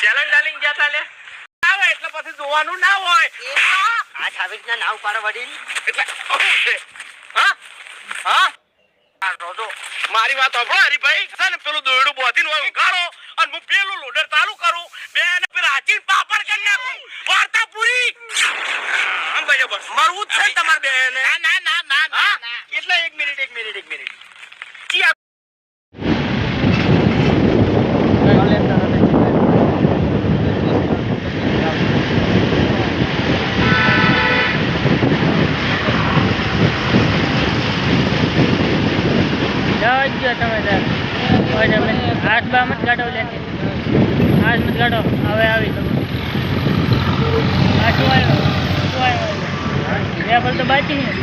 Challenge ડાલિંગ ગયા તા લે આવે એટલે પછી જોવાનું ના હોય. આ છાવીસ ના નાવ પાડો વડીલ. એટલે મારી વાત સાંભળો હરીભાઈ. છે ને પેલું દોયડું બોધીને હોય ઉઘાડો અને હું પેલું લોડર ચાલુ કરું. બે ને રાચીન પાપડ કરી નાખું. વાર્તા પૂરી મરવું જ છે તમારે બે ને જ ગયો તમે તમે હાથ બા મત કાઢો લે. હાથ મત કાઢો. હવે આવી આ શું આવ્યો? તો બાકી નહીં